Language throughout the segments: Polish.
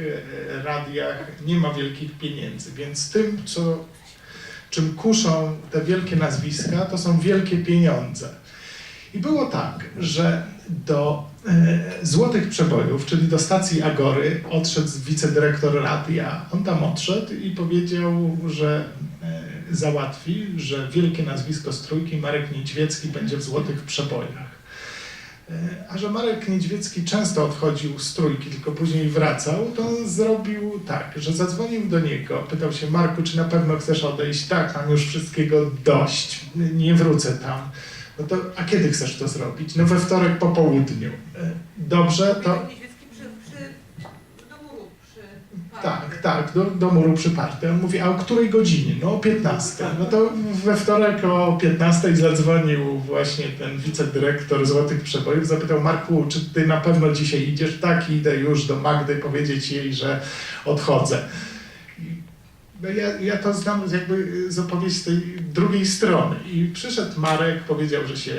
e, radiach nie ma wielkich pieniędzy, więc tym, co, czym kuszą te wielkie nazwiska, to są wielkie pieniądze. I było tak, że do e, Złotych Przebojów, czyli do stacji Agory, odszedł wicedyrektor radia. On tam odszedł i powiedział, że e, załatwi, że wielkie nazwisko z trójki Marek Niedźwiecki będzie w Złotych Przebojach. E, A że Marek Niedźwiecki często odchodził z trójki, tylko później wracał, to on zrobił tak, że zadzwonił do niego, pytał się Marku, czy na pewno chcesz odejść? Tak, mam już wszystkiego dość, nie wrócę tam. No to, a kiedy chcesz to zrobić? No we wtorek po południu. E, Dobrze, to... Niedźwiecki przy, przy, do muru, przy Tak, tak, do, do muru przyparty. On mówi, a o której godzinie? No o 15. No to we wtorek o 15 zadzwonił właśnie ten wicedyrektor Złotych Przebojów, zapytał Marku, czy ty na pewno dzisiaj idziesz? Tak, idę już do Magdy powiedzieć jej, że odchodzę. No ja, ja to znam jakby z opowieści z tej drugiej strony. I przyszedł Marek, powiedział, że się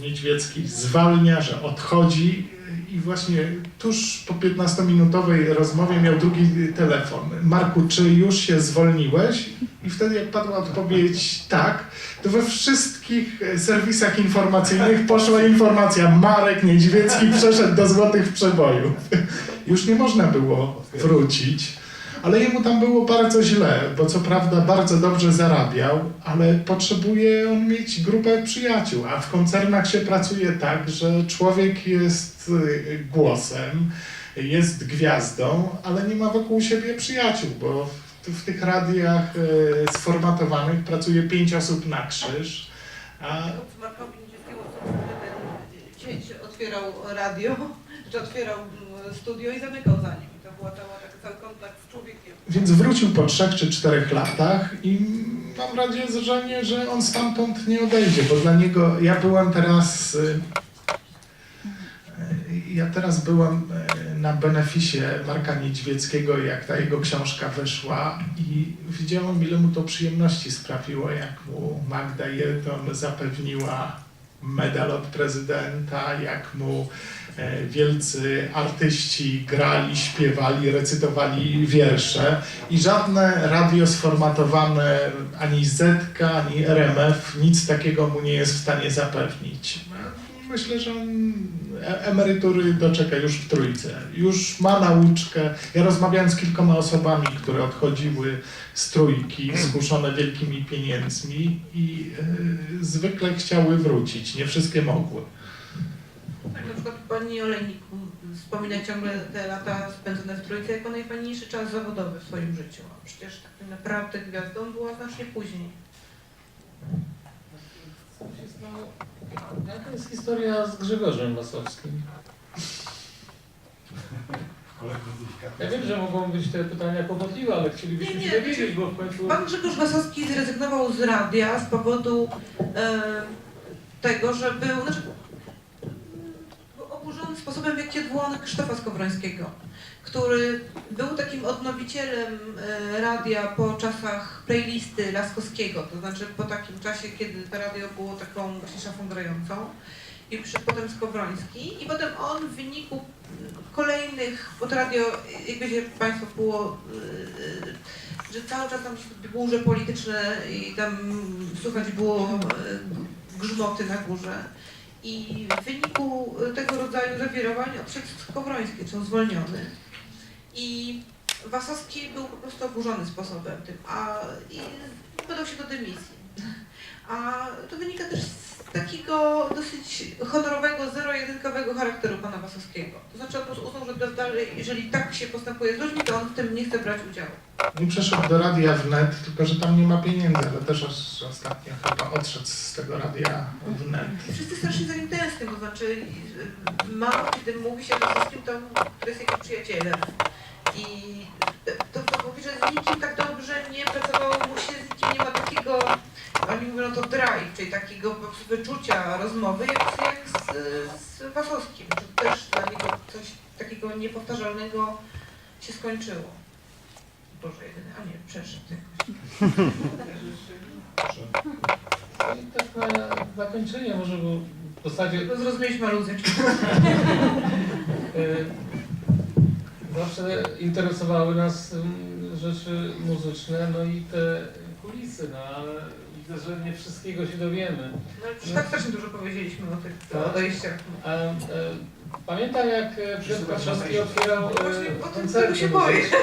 Niedźwiecki zwalnia, że odchodzi i właśnie tuż po 15-minutowej rozmowie miał drugi telefon. Marku, czy już się zwolniłeś? I wtedy jak padła odpowiedź tak, to we wszystkich e, serwisach informacyjnych poszła informacja Marek Niedźwiecki przeszedł do Złotych Przebojów. Już nie można było wrócić. Ale jemu tam było bardzo źle, bo co prawda bardzo dobrze zarabiał, ale potrzebuje on mieć grupę przyjaciół, a w koncernach się pracuje tak, że człowiek jest y, głosem, jest gwiazdą, ale nie ma wokół siebie przyjaciół, bo w, tych radiach y, sformatowanych pracuje pięć osób na krzyż, a otwierał radio, czy otwierał studio i zamykał za nim. To była cała cały kontakt z człowiekiem. Więc wrócił po trzech czy czterech latach i mam nadzieję, że on stamtąd nie odejdzie, bo dla niego ja byłem teraz. y, Ja teraz byłem y, na beneficie Marka Niedźwieckiego, jak ta jego książka wyszła i widziałem, ile mu to przyjemności sprawiło, jak mu Magda Jedon zapewniła medal od prezydenta, jak mu e, wielcy artyści grali, śpiewali, recytowali wiersze i żadne radio sformatowane, ani ZK, ani RMF nic takiego mu nie jest w stanie zapewnić. Myślę, że on e- emerytury doczeka już w trójce. Już ma nauczkę. Ja rozmawiałem z kilkoma osobami, które odchodziły z trójki, skuszone wielkimi pieniędzmi i e, zwykle chciały wrócić. Nie wszystkie mogły. Tak, na przykład pani Olejnik wspomina ciągle te lata spędzone w trójce jako najfajniejszy czas zawodowy w swoim życiu. A przecież tak naprawdę gwiazdą była znacznie później. Jaka jest historia z Grzegorzem Wasowskim? Ja wiem, że mogą być te pytania kłopotliwe, ale chcielibyśmy Nie, nie, się dowiedzieć, bo w końcu... Pan Grzegorz Wasowski zrezygnował z radia z powodu e, tego, że był, znaczy, sposobem, w jaki odwołano Krzysztofa Skowrońskiego, który był takim odnowicielem e, radia po czasach playlisty Laskowskiego, to znaczy po takim czasie, kiedy to radio było taką szafą grającą. I przyszedł potem Skowroński i potem on w wyniku kolejnych, bo to radio, jak wiecie Państwo, było e, że cały czas tam burze polityczne i tam słychać było e, grzmoty na górze. I w wyniku tego rodzaju zawirowań odszedł Skowroński, został zwolniony. I Wasowski był po prostu oburzony sposobem tym, a i podał się do dymisji. A to wynika też z takiego dosyć honorowego, zero-jedynkowego charakteru pana Wasowskiego. To znaczy on uznał, że to dalej, jeżeli tak się postępuje z ludźmi, to on w tym nie chce brać udziału. Nie przeszedł do radia wnet, tylko że tam nie ma pieniędzy, ale też os- ostatnio chyba odszedł z tego radia wnet. Wszyscy strasznie za nim tęsknią, to znaczy mało kiedy mówi się o wszystkim, to który jest jego przyjacielem. I to, to mówi, że z nikim tak dobrze nie pracowało mu się, z nikim nie ma takiego, oni mówią to drive, czyli takiego wyczucia rozmowy, jak, jak z, z Wasowskim. To też dla niego coś takiego niepowtarzalnego się skończyło. Boże jedyny, a nie, przeszedł jakoś. I tak na zakończenie może, bo w zasadzie Zrozumieliśmy aluzję. e, Zawsze interesowały nas mm, rzeczy muzyczne, no i te kulisy, no ale widzę, że nie wszystkiego się dowiemy. No, już tak strasznie dużo powiedzieliśmy o tych Tak. odejściach. A, e, pamiętam jak e, Piotr Kaczowski otwierał No właśnie, e, o tym koncerty się boję. muzyczne.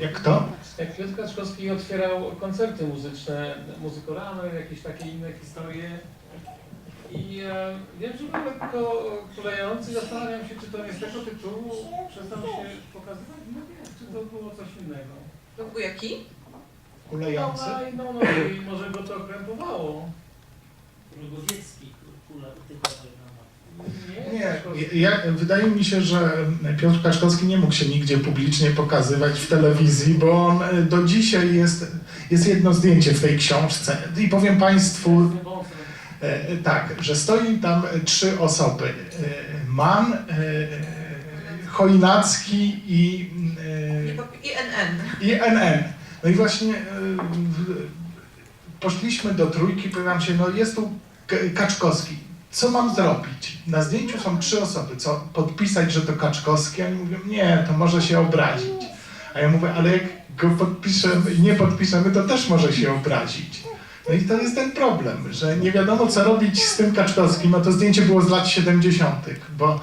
Jak kto? Jak Piotr Kaczkowski otwierał koncerty muzyczne, muzykoramy, jakieś takie inne historie. I e, wiem, że był lekko kulejący, zastanawiam się, czy to nie z tego tytułu przestał się pokazywać. No nie, czy to było coś innego. To był jaki? Kulejący? No, no, no i może go to krępowało. Lugowiecki, kula, typowy Nie, ja, wydaje mi się, że Piotr Kaczkowski nie mógł się nigdzie publicznie pokazywać w telewizji, bo on e, do dzisiaj jest, jest jedno zdjęcie w tej książce. I powiem Państwu, E, tak, że stoi tam trzy osoby. E, Mann, e, Chojnacki i, pop- INN. i NN. No i właśnie e, poszliśmy do trójki, pytam się, no jest tu Kaczkowski. Co mam zrobić? Na zdjęciu są trzy osoby. Co, podpisać, że to Kaczkowski? Oni mówią, nie, to może się obrazić. A ja mówię, ale jak go podpiszemy i nie podpiszemy, to też może się obrazić. No i to jest ten problem, że nie wiadomo co robić z tym Kaczkowskim, a to zdjęcie było z lat 70., bo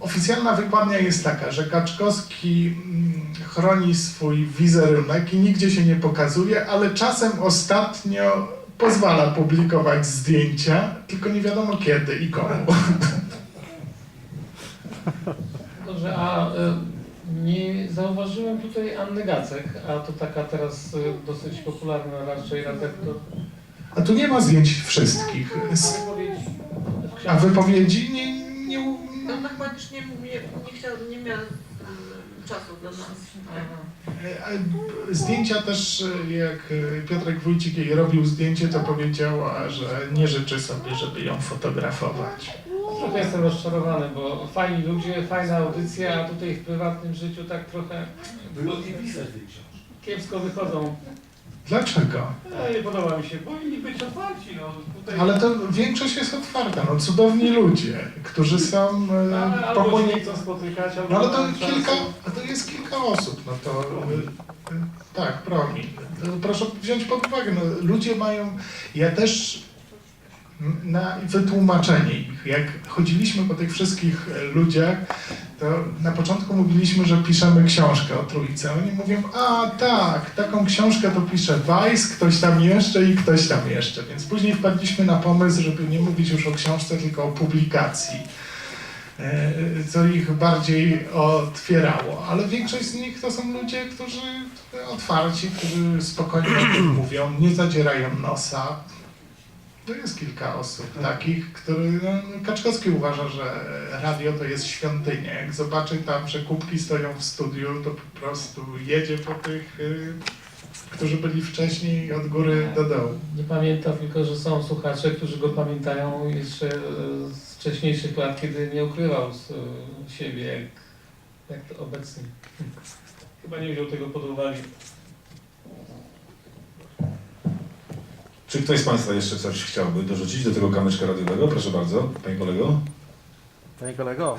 oficjalna wykładnia jest taka, że Kaczkowski mm, chroni swój wizerunek i nigdzie się nie pokazuje, ale czasem ostatnio pozwala publikować zdjęcia, tylko nie wiadomo kiedy i komu. Dobrze, a e, nie zauważyłem tutaj Anny Gacek, a to taka teraz e, dosyć popularna raczej redaktor. A tu nie ma zdjęć wszystkich. A wypowiedzi nie, nie, Ona chyba już nie, nie, nie, chciała, nie miała mm, czasu dla nas. E, Zdjęcia też, e, jak e, Piotrek Wójcik jej robił zdjęcie, to powiedziała, że nie życzy sobie, żeby ją fotografować. Trochę jestem rozczarowany, bo fajni ludzie, fajna audycja, a tutaj w prywatnym życiu tak trochę Wygodnie pisać tej książki. kiepsko wychodzą. Dlaczego? No, nie podoba mi się, powinni być otwarci. No, tutaj... Ale to większość jest otwarta, no cudowni ludzie, którzy są e, albo się nie chcą spotykać, albo No ale to mają kilka, to jest kilka osób, no to e, e, tak, promil. To Proszę wziąć pod uwagę, no, ludzie mają, ja też na wytłumaczenie ich, jak chodziliśmy po tych wszystkich e, ludziach, to na początku mówiliśmy, że piszemy książkę o trójce. Oni mówią, a tak, taką książkę to pisze Weiss, ktoś tam jeszcze i ktoś tam jeszcze. Więc później wpadliśmy na pomysł, żeby nie mówić już o książce, tylko o publikacji e, co ich bardziej otwierało. Ale większość z nich to są ludzie, którzy otwarci, którzy spokojnie mówią, nie zadzierają nosa. To jest kilka osób takich, które no, Kaczkowski uważa, że radio to jest świątynia. Jak zobaczy tam, że kubki stoją w studiu, to po prostu jedzie po tych, y, którzy byli wcześniej od góry do dołu. Nie pamiętam tylko, że są słuchacze, którzy go pamiętają jeszcze e, z wcześniejszych lat, kiedy nie ukrywał z, e, siebie jak, jak to obecnie. Chyba nie wziął tego pod uwagę. Czy ktoś z Państwa jeszcze coś chciałby dorzucić do tego kamyczka radiowego? Proszę bardzo, Panie kolego. Panie kolego,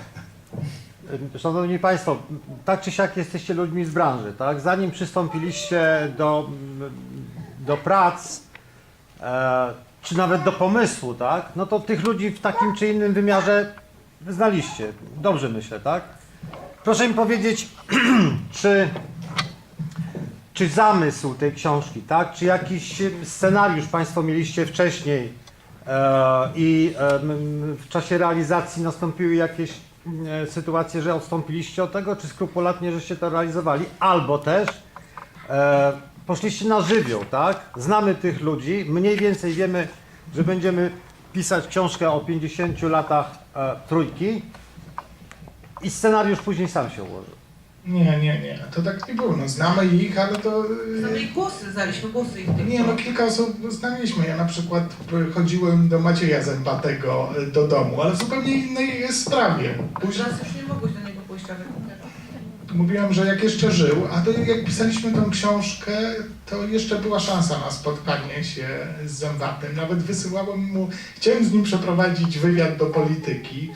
Szanowni Państwo, tak czy siak jesteście ludźmi z branży, tak? Zanim przystąpiliście do, do prac, e, czy nawet do pomysłu, tak? No to tych ludzi w takim czy innym wymiarze znaliście. Dobrze myślę, tak? Proszę mi powiedzieć, czy, czy zamysł tej książki, tak? Czy jakiś scenariusz Państwo mieliście wcześniej e, i em, w czasie realizacji nastąpiły jakieś e, sytuacje, że odstąpiliście od tego, czy skrupulatnie żeście to realizowali, albo też e, poszliście na żywioł, tak? Znamy tych ludzi, mniej więcej wiemy, że będziemy pisać książkę o 50 latach e, trójki i scenariusz później sam się ułoży. Nie, nie, nie, to tak nie było. No, znamy ich, ale to... y, Znamy ich głosy, znaliśmy głosy ich. Nie, no kilka osób znaliśmy. Ja na przykład y, chodziłem do Macieja Zębatego y, do domu, ale w zupełnie innej sprawie. Później Teraz już nie mogłeś do niego pójść, ale mówiłem, że jak jeszcze żył, a to jak pisaliśmy tą książkę, to jeszcze była szansa na spotkanie się z Zębatym. Nawet wysyłałem mu, chciałem z nim przeprowadzić wywiad do polityki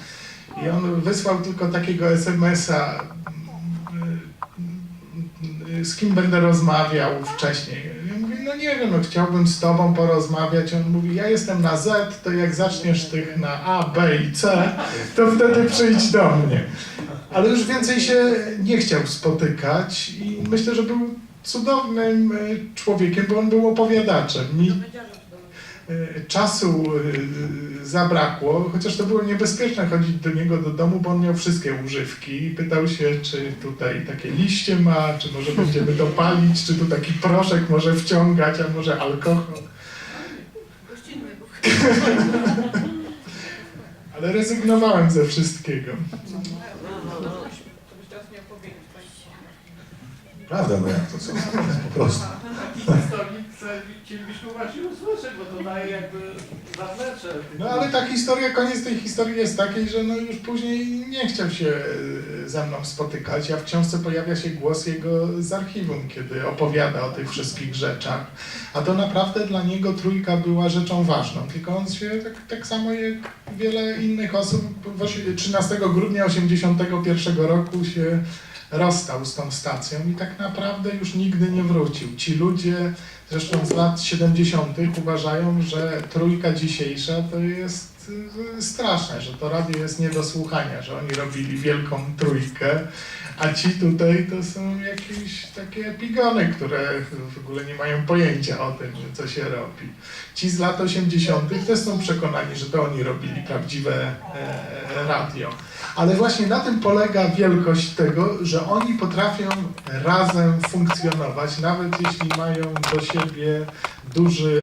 I on wysłał tylko takiego SMS-a, z kim będę rozmawiał wcześniej. Ja mówię, no nie wiem, no chciałbym z tobą porozmawiać. On mówi, ja jestem na Z, to jak zaczniesz tych na A, B i C, to wtedy przyjdź do mnie. Ale już więcej się nie chciał spotykać i myślę, że był cudownym e, człowiekiem, bo on był opowiadaczem. Mi czasu e, zabrakło, chociaż to było niebezpieczne chodzić do niego do domu, bo on miał wszystkie używki i pytał się, czy tutaj takie liście ma, czy może będziemy to palić, czy tu taki proszek może wciągać, a może alkohol. Ale rezygnowałem ze wszystkiego. Prawda, no jak to co? Po prostu. Takiej chcielibyśmy właśnie usłyszeć, bo to daje jakby zaplecze. No ale ta historia, koniec tej historii jest taki, że no już później nie chciał się e, ze mną spotykać, a w książce pojawia się głos jego z archiwum, kiedy opowiada o tych wszystkich rzeczach. A to naprawdę dla niego trójka była rzeczą ważną, tylko on się tak, tak samo jak wiele innych osób w osi- 13 grudnia 81 roku się rozstał z tą stacją i tak naprawdę już nigdy nie wrócił. Ci ludzie zresztą z lat 70. uważają, że trójka dzisiejsza to jest straszne, że to radio jest nie do słuchania, że oni robili wielką trójkę, a ci tutaj to są jakieś takie epigony, które w ogóle nie mają pojęcia o tym, co się robi. Ci z lat 80. też są przekonani, że to oni robili prawdziwe e, radio. Ale właśnie na tym polega wielkość tego, że oni potrafią razem funkcjonować, nawet jeśli mają do siebie duży